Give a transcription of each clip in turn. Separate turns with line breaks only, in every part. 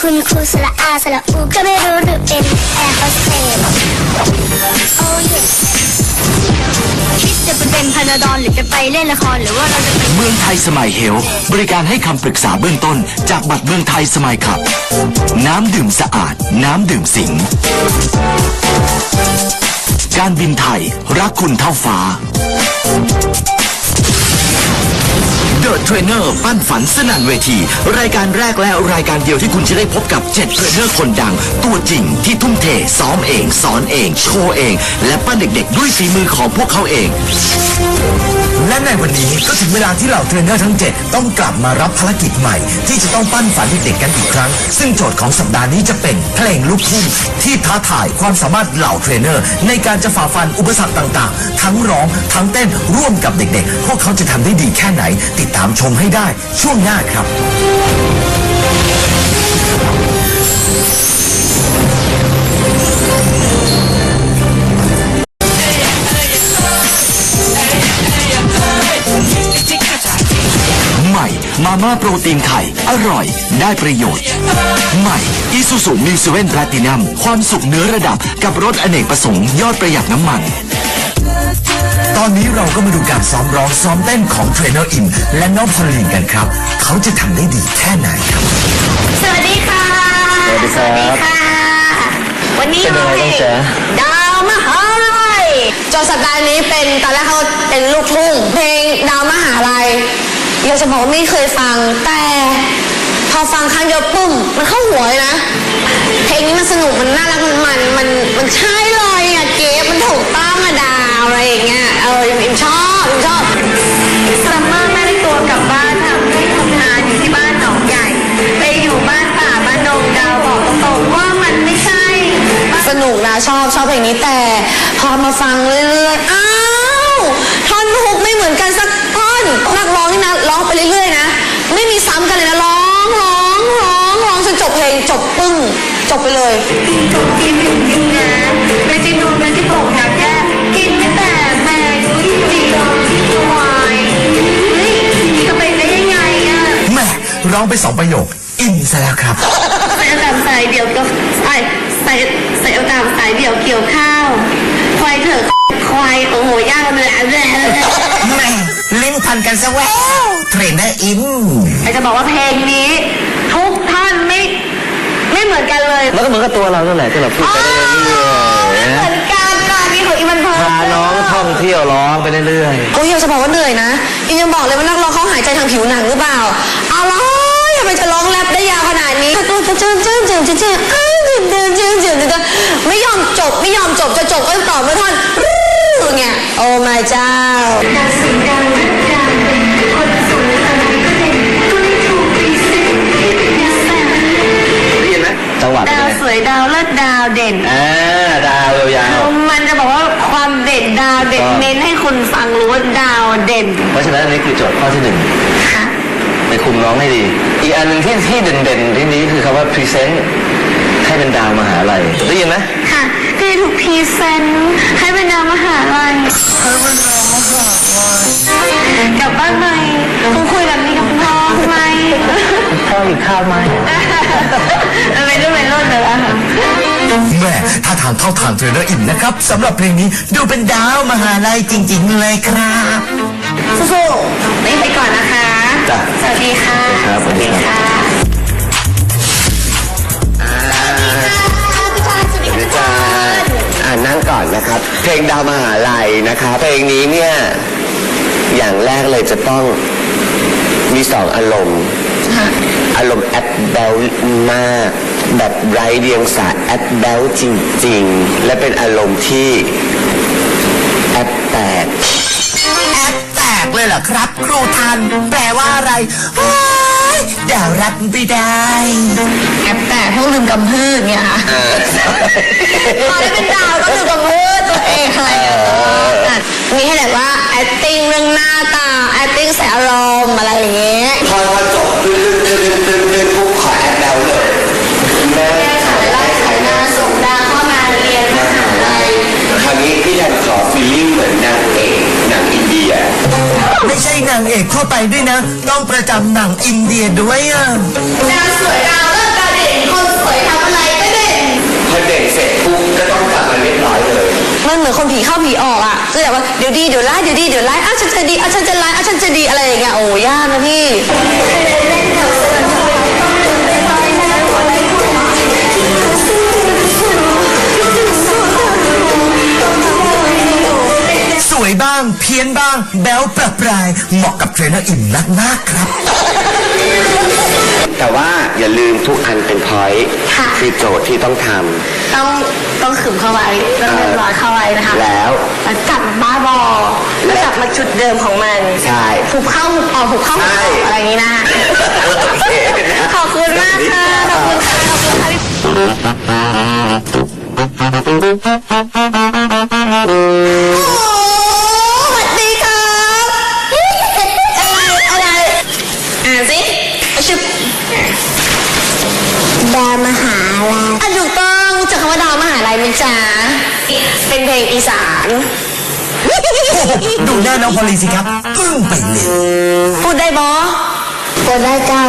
คุณครูสละอาสละอูก็ไม่รู้หรือเป็นแอร์โฮสเตสโอ้ยคิดจะไปเป็นพานาดอนหรือจะไปเล่นละครหรือว่าเราจะไป
เมืองไทยสมัยเฮลบริการให้คำปรึกษาเบื้องต้น จากบัตรเมืองไทยสมัยขับ น้ำดื่มสะอาด น้ำดื่มสิง การบินไทยรักคุณเท่าฟ้า เดอะเทรนเนอร์ปั้นฝันสนั่นเวที รายการแรกและรายการเดียวที่คุณจะได้พบกับ7เทรนเนอร์คนดัง ตัวจริงที่ทุ่มเทซ้อมเอง สอนเอง โชว์เอง และปั้นเด็กๆ ด้วยฝีมือของพวกเขาเอง
และในวันนี้ก็ถึงเวลาที่เหล่าเทรนเนอร์ทั้ง 7 ต้องกลับมารับภารกิจใหม่ ที่จะต้องปั้นฝันเด็กๆกันอีกครั้ง ซึ่งโจทย์ของสัปดาห์นี้จะเป็นเพลงลูกทุ่งที่ท้าทายความสามารถเหล่าเทรนเนอร์ ในการจะฝ่าฟันอุปสรรคต่างๆ ทั้งร้องทั้งเต้นร่วมกับเด็กๆ พวกเขาจะทำได้ดีแค่ไหนติดตามชมให้ได้ช่วงหน้าครับ
ใหม่ มาม่าโปรตีนไข่ อร่อย ได้ประโยชน์ ใหม่อีซูซูมิวเซเว่นแพลตินัมความสุขเนื้อระดับกับรถอเนกประสงค์ยอดประหยัดน้ำมัน
ตอนนี้เราก็มาดูการซ้อมร้องซ้อมเต้นของเทรนเนอร์อิมและน้องพอลลีนกันครับ เขาจะทำได้ดีแค่ไหนครับ
สวัสดีค่ะ
สวัสดีครับ
ค่ะวันนี้
เป็นยังไงบ้างจ๊ะ
ดาวมหาลัย
โจทย์สัปดาห์นี้เป็นตอนแรกเขาเป็นลูกทุ่งเพลงดาวมหาลัยอยากจะบอกว่าไม่เคยฟังแต่พอฟังครั้งเดียวปุ้มมันเข้าหัวเลยนะ เพลงนี้มันสนุกมันน่ารักมันมันมันมันใช่ ชอบชอบ
เพ
ลงนี้แต่พอมาฟังเรื่อยๆอ้าวท่อนฮุกไม่เหมือนกันสักท่อนนักร้องนี่นะร้องไปเรื่อยๆนะ ไม่มีซ้ำกันเลยนะร้องร้องร้องร้องจนจบเพลงจบปึ้ง จบไปเลย
ถูกกินถูกกินนะไม่ใช่ดูไม่ใช่โป่งอยากแก้กินไม่แต่แมงที่ดีที่วายเฮ้ยจะเป็นได้ยังไงอะ
แม่ร้องไปสองประโยคอินซะแล้วครับ
ใส่เอาตามสายเดี่ยวก็ใส่ใส่ใส่เอาตามสายเดี่ยวเกี่ยวข้าวควายเถอะควายโอ้โหยากเลยอะเลย
แม่ลิ้นพันกันซะแววเทรนเนอร์อิม
อยากจะบอกว่าเพลงนี้ ทุกท่อนไม่ไม่เหมือนกันเลย
มันก็เหมือนกับตัวเรานั่นแหละที่เราพูดไปเรื่อยๆ
เห
นะ
มือนกันก่อนนี้ของอีมันเพลิน
พาน้องท่องเที่ยวร้องไปเรื่อย
โอ้ยอยากจะบอกว่าเหนื่อยนะอินยังบอกเลยว่านักร้องเขาหายใจทางผิวหนังหรือเปล่าเอาล่ะทำไมจะร้องแรปได้ยาวขนาดนี้ตัวจะเจินเจินเจินเจินเจินเจินเจิน เจินเจินเจินเจินไม่ยอมจบไม่ยอมจบจะจบก็ต่อไม่ท่อนเงี้ยโอ้ my เจ้า
ดาวสีดาวเลือดดาวคนสวยอะไรก็เด่นก็ไม่ถูกปีเซ็ตที่เป็นยาแสบ
ๆได้ยินไหมจังหวะเป็น
ดาว
ไง
สวยดาวเลิศดาวเด่น
อ่าดาวยาว
มันจะบอกว่าความเด่นดาวเด่นเน้นให้คุณฟังรู้ว่าดาวเด่น
ๆเพราะฉะนั้นอันนี้คือโจทย์ข้อที่หนึ่ง
ค่ะ
ไปคุมร้องให้ดี อีกอันหนึ่งที่ที่เด่นๆที่นี้คือคำว่า present ให้ เป็นดาวมหาลัยได้ยินไหม
ค่ะที่ถูกพรีเซนต์ให้เป็นดาวมหาลัยกลับบ้านหน่อยคุณคุยแบบนี้กับคุณพ่อทำไม
ข้าวอีกข้าวไหม
ไม่ได้เป็นรุ่นเลยอะค่ะ
แม่ถ้าทางเข้าทางเทรนเนอร์อิมนะครับสำหรับเพลงนี้ดูเป็นดาวมหาลัยจริง ๆ เลยครับ
สู้ๆนี่ไปก่อนนะคะ
จ้ะ
สวัสดีค่ะ
ครับสวัสดีครั
นั่งก่อนนะครับ เพลงดาวมหาลัยนะครับเพลงนี้เนี่ย อย่างแรกเลยจะต้องมีสองอารมณ์ อารมณ์แอดเบลมาก แบบไร้เดียงสาแอดเบลจริง ๆ และเป็นอารมณ์ที่แอดแตก
แอปแตกเลยเหรอครับ ครูทัน แปลว่าอะไรว้ายดาวรับไม่ได้
แอบแต่พวกลืมกำพืชเนี่ยค่ะพอได้เป็นดาวก็ลืม นางเอกเข้าไปด้วยนะ ต้อง
ประจำหนังอินเดียด้วยอะนา
งสวยดาวเลิศกระเด่น
คนสวยทำอะไรก็เด่นพอเด่
นเสร็จปุ๊บก็ต้องกลับมาเรียบร้อ
ยเลย มันเหมือนคนผีเข้าผีออกอะคือแบบว่าเดี๋ยวดีเดี๋ยวร้ายเดี๋ยวดีเดี๋ยวร้ายอ้าฉันจะดีอ้าฉันจะร้ายอ้าฉันจะดีอะไรอย่างเงี้ยโอ้ยากนะพี่
วยบ้าง เพี้ยนบ้าง แบ๊วประปราย เหมาะกับเทรนเนอร์อิ่มมากๆครับ
แต่ว่าอย่าลืมทุกอันเป็นพอยต์
ค่ะ
คือโจทย์ที่ต้องทำ
ต้องต้องขึมเข้าไว้ต้องเรียบร้อยเข้าไว้นะคะ
แล้ว
แล้วกลับมาบ้าบอแล้วกลับมาจุดเดิมของมัน
ใช่
ผูกเข้าผูกออกผูกเข้าผูกออกอะไรอย่างนี้นะ ขอบคุณมากค่ะ ขอบคุณค่ะ ขอบคุณค่ะ น้าน้อ
งพอลลีสิครับอึ้งไปเลย
พูดได้บอ
ตัวได้เก้า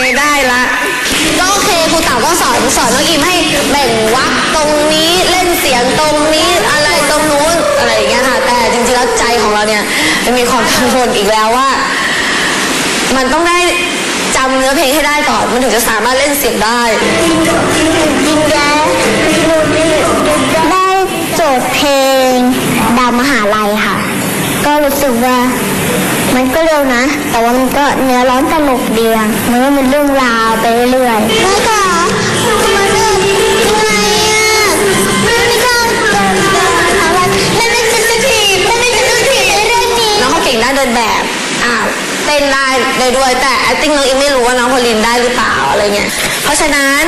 ไม่ได้ละก็โอเคครูเต๋าก็สอนสอนน้องอิมให้แบ่งวรรคตรงนี้เล่นเสียงตรงนี้อะไรตรงนู้นอะไรอย่างเงี้ยค่ะแต่จริงๆแล้วใจของเราเนี่ยมันมีความกังวลอีกแล้วว่า มันต้องได้จำเนื้อเพลงให้ได้ก่อนมันถึงจะสามารถเล่นเสียงได้
ยิงแย้ได้โจทย์เพลงดาวมหาลัยค่ะ ก็รู้ สึกว่ามันก็เร็วนะ แต่ว่ามันก็เนื้อร้องตลกดีอะมันก็เป็นเรื่องราวไปเรื่อยๆแล้วก็มันเรื่องยังไงอะมันไม่ก็อะไรมันไม่จะจะถีบมันไม่จะจะถีบในเรื่องนี้
น้องเขาเก่งด้าเดินแบบอ่าเต้นได้ได้ด้วยแต่ acting น้องอิมไม่รู้ว่าน้องพอลินได้หรือเปล่าอะไรเงี้ยเพราะฉะนั้น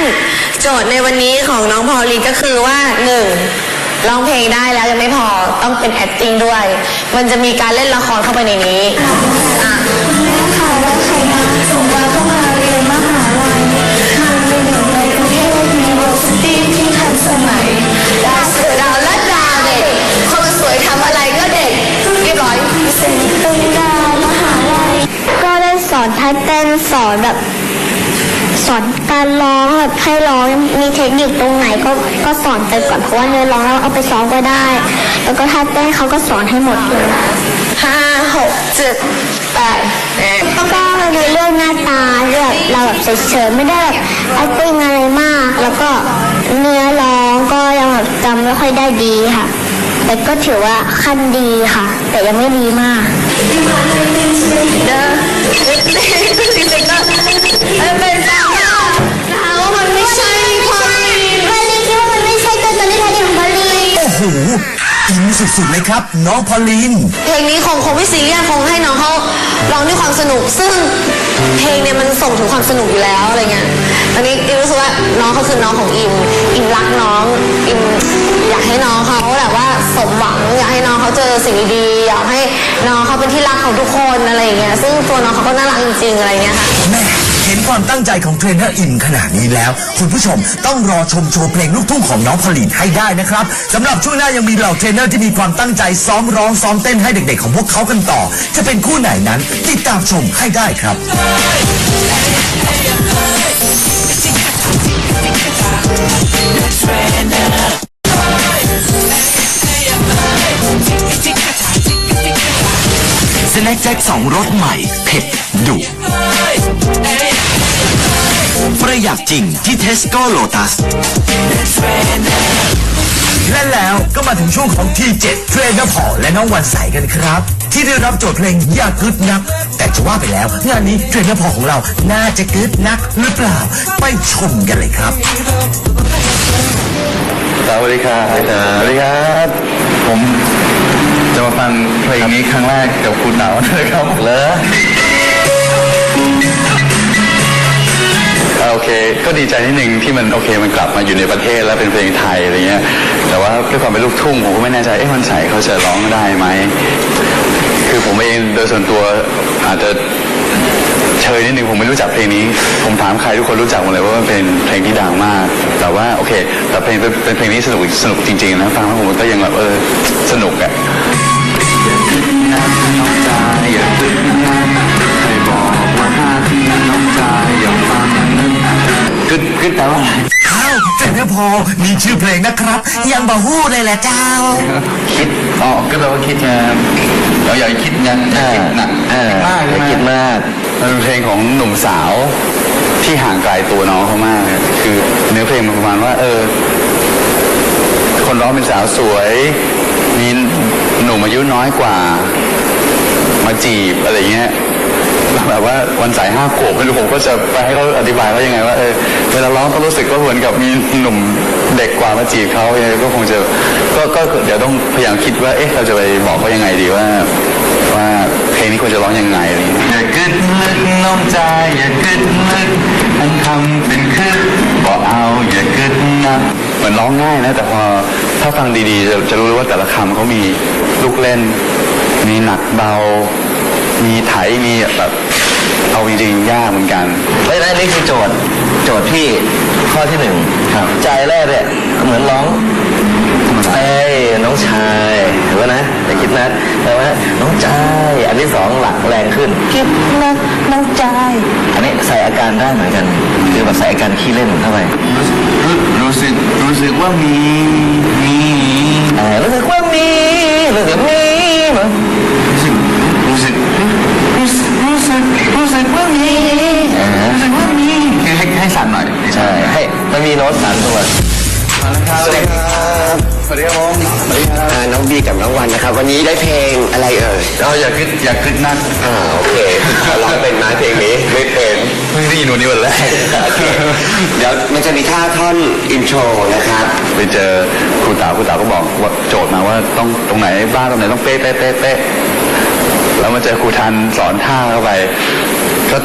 โจทย์ในวันนี้ของน้องพอลินก็คือว่าหนึ่ง ร้องเพลงได้แล้วยังไม่พอต้องเป็น acting ด้วย มันจะมีการเล่นละครเข้าไปในนี้อะ
ค่ะแล้วใครนะส่งมาเข้ามาเรียนมหาลัยทางเป็นหนึ่งในประเทศมีโรสตีที่ทันสมัย
ดาวเสือดาวและดาวเด็กคนสวยทำอะไรก็เด็กเรียบร้อย
เสร็จปริญญามหาลัยก็ได้สอนท่าเต้นสอนแบบ สอนการร้องแบบให้ร้องมีเทคนิคตรงไหนก็ก็สอนไปก่อนเพราะว่าเนื้อร้องแล้วเอาไปซ้อมก็ได้ แล้วก็ท่าเต้นเขาก็สอนให้หมดเลย
ห้าหกเจ็ดแปดเอ๊ะ
ก็ในเรื่องหน้าตาเรื่องเราแบบเฉยๆไม่ได้แบบ acting อะไรมาก แล้วก็เนื้อร้องก็ยังแบบจำไม่ค่อยได้ดีค่ะ แต่ก็ถือว่าขั้นดีค่ะ แต่ยังไม่ดีมาก
เด้อเด็กๆเด็กๆก็เออเป็น สุ
ด
ๆเลยครับ น้องพอลลีน
เพลงนี้คงคงไม่ซีเรียสคงให้น้องเขาร้องด้วยความสนุก ซึ่งเพลงเนี่ยมันส่งถึงความสนุกอยู่แล้วอะไรเงี้ยตอนนี้อิมรู้สึกว่าน้องเขาคือน้องของอิมอิมรักน้องอิมอยากให้น้องเขาแบบว่าสมหวังอยากให้น้องเขาเจอสิ่งดีๆอยากให้น้องเขาเป็นที่รักของทุกคนอะไรอย่างเงี้ยซึ่งตัวน้องเขาก็น่ารักจริงๆอะไรเงี้ยค่ะ
แม่ เห็นความตั้งใจของเทรนเนอร์อินขนาดนี้แล้ว คุณผู้ชมต้องรอชมโชว์เพลงลูกทุ่งของน้องพลลีนให้ได้นะครับสำหรับช่วงหน้ายังมีเหล่าเทรนเนอร์ที่มีความตั้งใจซ้อมร้องซ้อมเต้นให้เด็กๆ ของพวกเขากันต่อ จะเป็นคู่ไหนนั้น ติดตามชมให้ได้ครับ
สแน็คแจ็คสองรสใหม่ เผ็ดดุ ประหยัดจริงที่เทสโก้โลตัส
และแล้วก็มาถึงช่วงของทีเจ็ดเทรนเนอร์พอลและน้องวันใสกันครับ ที่ได้รับโจทย์เพลงอย่ากึดนัก แต่จะว่าไปแล้ว งานนี้เทรนเนอร์พอลของเราน่าจะกึดนักหรือเปล่า ไปชมกันเลยครับ
สวัสดีครับสวัสดีครับ ผมจะมาฟังเพลงนี้ครั้งแรกกับคุณเต๋านะครับเหรออ่า โอเค ก็ดีใจนิดนึงที่มันโอเคมันกลับมาอยู่ในประเทศแล้วเป็นเพลงไทยอะไรเงี้ย แต่ว่าด้วยความเป็นลูกทุ่งผมก็ไม่แน่ใจเอ๊ะมันใส่เขาจะร้องได้ไหม คือผมเองโดยส่วนตัวอาจจะเชยนิดนึงผมไม่รู้จักเพลงนี้ ผมถามใครทุกคนรู้จักหมดเลยว่ามันเป็นเพลงที่ดังมาก แต่ว่าโอเค แต่เพลงเป็นเพลงที่สนุกสนุกจริงๆนะฟังแล้วผมก็ยังแบบเออสนุกอะ กึดกึดแปลว่าอะไร
อ้าวเทรนเนนอร์พอลมีชื่อเพลงนะครับ ยังบาฮู้เลยแหละเจ้า
คิดอ๋อก็แปลว่าคิดไงเราอย่าคิดงั้นอย่าคิดหนัก
เออ
มากใช่ไหม
คิดมาก
มันเป็นเพลงของหนุ่มสาวที่ห่างไกลตัวน้องเขามากอะคือเนื้อเพลงมันประมาณว่า เออ คนร้องเป็นสาวสวยมีหนุ่มอายุน้อยกว่า มาจีบอะไรเงี้ย แบบว่าวันสายห้าขวบไม่รู้ผมก็จะไปให้เขาอธิบายว่ายังไงว่าเออเวลาร้องก็รู้สึกว่าเหมือนกับมีหนุ่มเด็กกว่ามาจีบเขายังไงก็คงจะก็ก็เดี๋ยวต้องพยายามคิดว่าเอ๊ะเราจะไปบอกเขายังไงดีว่าว่าเพลงนี้ควรจะร้องยังไงอะไรอย่างเงี้ยอย่ากึดลึกน้องใจอย่ากึดลึกอันทำเป็นคึกบอกเอาอย่ากึดนักเหมือนร้องง่ายนะแต่พอถ้าฟังดีๆจะจะรู้เลยว่าแต่ละคำเขามีลูกเล่น มีหนักเบา มีไถมีแบบ เอาจริงๆยากเหมือนกัน
ไม่ได้นี่คือโจทย์โจทย์ที่ข้อที่หนึ่ง
ครับ
ใจแรกเนี่ยเหมือนร้องเอ้ยน้องชายเห็นไหมนะแต่คิดนะแต่ว่าน้องใจอันที่สองหลักแรงขึ้นคิดนะน้องใจอันนี้ใส่อาการได้เหมือนกันคือแบบใส่อาการขี้เล่นเข้าไป
รู้สึกรู้สึกว่ามีมี
เออรู้สึกว่ามีรู้สึกมีมั้ง
รู้สึกรู้สึกรู้สึกรู้สึกว่ามี
อ่า
รู้สึกว่ามีคือให้ให้สั่นหน่อย
ใช่ให้มันมีโน้ตสามตัว
สวัสดีครับสวัสดีครับผมสวัสดีครับ
อ่าน้องบีกับน้องวันนะครับ วันนี้ได้เพลงอะไรเอ่ย
เราอยากขึ้นอยากขึ้นนั่น
อ่าโอเคร้องเป็นไหมเพลงนี้ไม่เป็น
เพิ่งได้ยินวันนี้วันแรก
โอเคเดี๋ยวมันจะมีท่าท่อนอินโทรนะครับ
ไปเจอครูต๋าครูต๋าก็บอกว่าโจทย์มาว่าต้องตรงไหนบ้านตรงไหนต้องเป๊ะเป๊ะเป๊ะเป๊ะแล้วมาเจอครูทันสอนท่าเข้าไปก็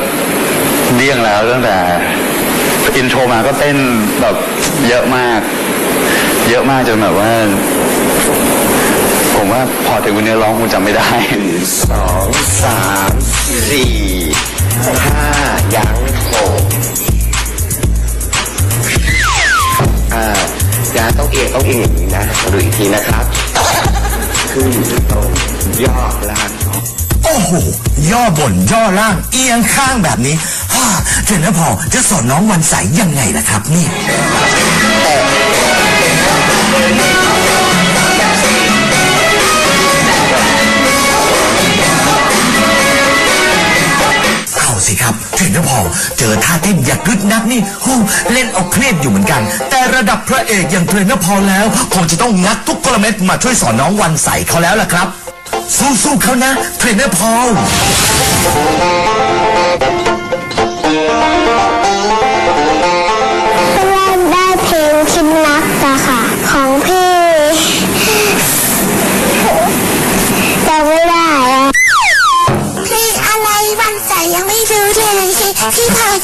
เลี่ยงแล้วตั้งแต่ อินโทรมาก็เต้นแบบเยอะมาก เยอะมากจนแบบว่า ผมว่าพอถึงวันนี้ร้องคงจำไม่ได้
สองสามสี่ห้ายังหกอ่ายาต้องเอียงต้องเอียงอย่างนี้นะมาดูอีกทีนะครับขึ้นตรงย่อล่าง
โอ้โหย่อบนย่อล่างเอียงข้างแบบนี้ฮ่า เทรนเนอร์พอจะสอนน้องวันใสยังไงล่ะครับเนี่ยเอาสิครับเทรนเนอร์พอเจอท่าเต้นอยากกึดนักนี่ฮู้เล่นเอาเครียดอยู่เหมือนกัน แต่ระดับพระเอกอย่างเทรนเนอร์พอแล้วคงจะต้องงัดทุกกลเม็ดมาช่วยสอนน้องวันใสเขาแล้วล่ะครับ สู้ๆเขานะเทรนเนอร์พอ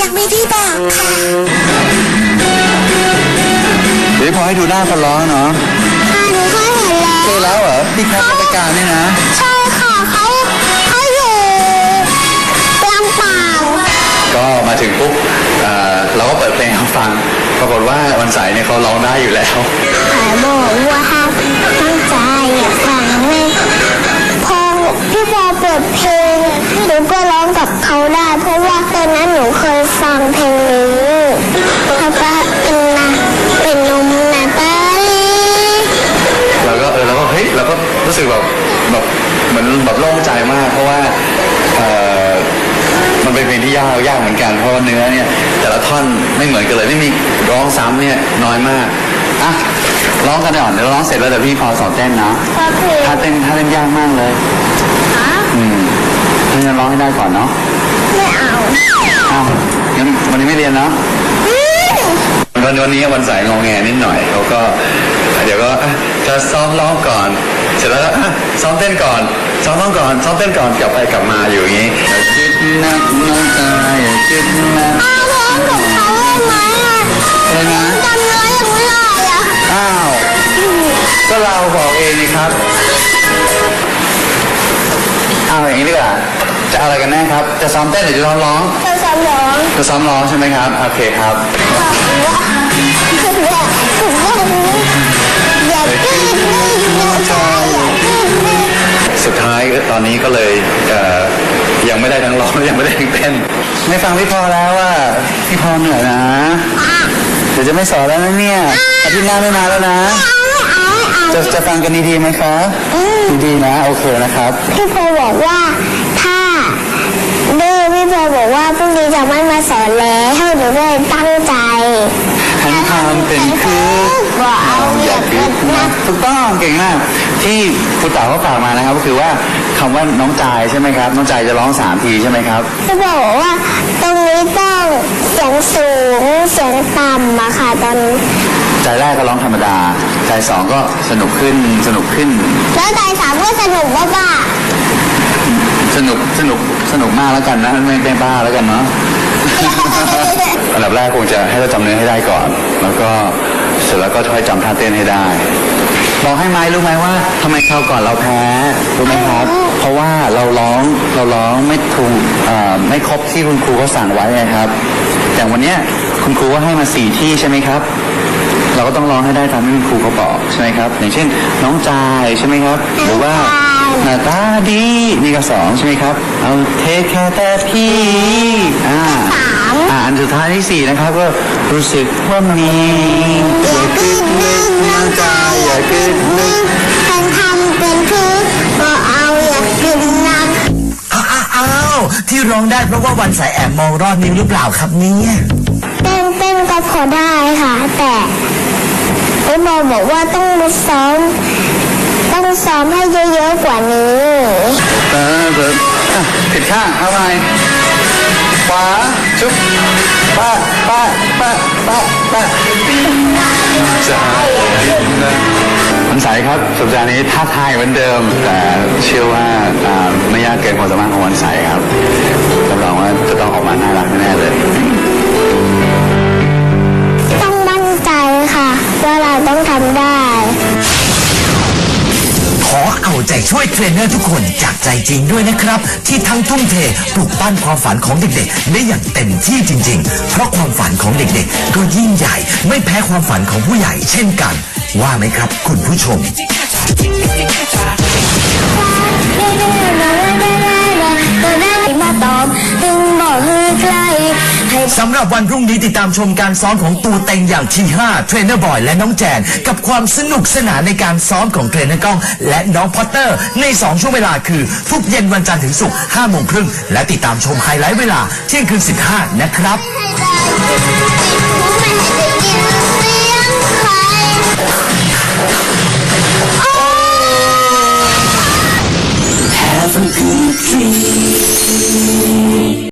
ยังไม่ได้บอกค่ะ
เดี๋ยวพอให้ดูหน้าคนร้องเนาะ
อ่าหนูเคยเห็นแล้ว
เจอแล้วเหรอพี่แคทรายการนี่นะ
ใช่ค่ะเขาเขาอยู่ลำปาง
ก็มาถึงปุ๊บเอ่อเราก็เปิดเพลงให้เขาฟัง ปรากฏว่าวันใสเนี่ยเขาร้องได้อยู่แล้ว
ขายบอกว่าตั้งใจอยากฟังแม่พอพี่บอเปิดเพลง หนูก็ร้องกับเขาได้ เพราะว่าตอนนั้นหนูเคยฟังเพลงนี้แล้วก็เป็นนะเป็นนมนาตาลี
เราก็เออเราก็เฮ้ยเราก็รู้สึกแบบแบบเหมือนแบบโล่งใจมาก เพราะว่าเออมันเป็นเพลงที่ยากยากเหมือนกันเพราะว่าเนื้อเนี่ย แต่ละท่อนไม่เหมือนกันเลยไม่มีร้องซ้ำเนี่ยน้อยมากอะร้องกันก่อนเดี๋ยวร้องเสร็จแล้วเดี๋ยวพี่พอสอนเต้นนะ
ก็คือ
ท่าเต้นท่าเต้นยากมากเลยอืม งั้นร้องให้ได้ก่อนเนาะ
ไม่เอา
อ้าวงั้นวันนี้ไม่เรียนเนาะวันวันนี้วันสายงองแงนิดหน่อยเขาก็เดี๋ยวก็อะจะซ้อมร้องก่อน เสร็จแล้วก็อะซ้อมเต้นก่อนซ้อมร้องก่อนซ้อมเต้นก่อนกลับไปกลับมาอยู่อย่างนี้อย่าคิดนักน้องตายอย่าคิดนั
จะ
ซ้อมเต้นหรือจะซ้อมร้อง
จะสมอง
จะซ้อมร้องใช่ไหมครับ โอเคครับ
อย่าคิดไม่อย่าใจอย่าคิดไม่
สุดท้ายตอนนี้ก็เลยเอ่อยังไม่ได้ทั้งร้องยังไม่ได้ทั้งเต้นไม่ฟังพี่พอแล้วว่าพี่พอเหนื่อยนะเดี๋ยวจะไม่สอนแล้วนะเนี่ยอาทิตย์หน้าไม่มาแล้วนะจะจะฟังกันดีๆไหมคะดีๆนะ โอเคนะครับ
พี่พลบอกว่าถ้าดื้อพี่พล บอกว่าพรุ่งนี้จะไม่มาสอนแล้วให้หนูด้วยตั้งใจ
หันทำเป็นคือ
ว่าเอาอย่าเกิดนะ
ถูกต้องเก่งมาก ที่ครูเต๋าเขาฝากมานะครับ ก็คือว่าคำว่าน้องจายใช่ไหมครับ น้องจายจะร้องสามทีใช่ไหมครับ
พี่พลบอกว่าตรงนี้ต้องเสียงสูงเสียงต่ำอะค่ะตอน
ใจแรกก็ร้องธรรมดา ใจสองก็สนุกขึ้นสนุกขึ้น
แล้วใจสามก็สนุกบ้า
สนุกสนุกสนุกมากแล้วกันนะไม่ไม่บ้าแล้วกันเนาะ
ๆ
อันดับแรกคงจะให้เราจำเนื้อให้ได้ก่อน แล้วก็เสร็จแล้วก็ค่อยจำท่าเต้นให้ได้ บอกให้ไม้รู้ไหมว่าทำไมคราวก่อนเราแพ้รู้ไหมครับ เพราะว่าเราร้องเราร้องไม่ถูกเอ่อไม่ครบที่คุณครูเขาสั่งไว้ไงครับอย่างวันเนี้ยคุณครูก็ให้มาสี่ที่ใช่ไหมครับ เราก็ต้องร้องให้ได้ตามที่คุณครูเขาบอกใช่ไหมครับ อย่างเช่น น้องจายใช่ไหมครับ หรือว่า หน้าตาดีนี่ก็สองใช่ไหมครับ เอาเทคแค่แต่พี่อ่าอ่าอันสุดท้ายที่สี่นะครับก็รู้สึกว่ามีอย่าคิดนึกน้องจายอย่าคิดนึก
ฉันทำเป็นคือก็เอาอยากกินนัก
อ้าวอ้าวอ้าวที่ร้องได้เพราะว่าวันสายแอบมองรอดนิ้วหรือเปล่าครับเนี่ย
เต้นเต้นก็พอได้ค่ะ แต่พี่บอลบอกว่าต้องมาซ้อม ต้องซ้อมให้เยอะๆกว่านี้
เออเอออะผิดข้างเอาไปขวาชุบป้าป้าป้าป้าป้าจะวันใสครับสัปดาห์นี้ท้าทายเหมือนเดิม แต่เชื่อว่าอ่าไม่ยากเกินความสามารถของวันใสครับรับรองว่าจะต้องออกมาน่ารักแน่เลย
ต้องมั่นใจค่ะว่าเราต้องทำได้
เอาใจช่วยเทรนเนอร์ทุกคนจากใจจริงด้วยนะครับ ที่ทั้งทุ่มเทปลุกปั้นความฝันของเด็กๆ ได้อย่างเต็มที่จริง ๆ เพราะความฝันของเด็กๆ ก็ยิ่งใหญ่ไม่แพ้ความฝันของผู้ใหญ่เช่นกัน ว่าไหมครับ คุณผู้ชม
รั
บวันพรุ่งนี้ติดตามชมการซ้อมของตูเต็งอย่างทีห้าเทรนเนอร์บอยและน้องแจน กับความสนุกสนานในการซ้อมของเทรนเนอร์กล้อง และน้องพอตเตอร์ ใน 2 ช่วงเวลาคือ ทุกเย็นวันจันทร์ถึงศุกร์5โมงครึ่งและติดตามชมไฮไลท์เวลาเที่ยงคืน 15 นะครับ
Have a good.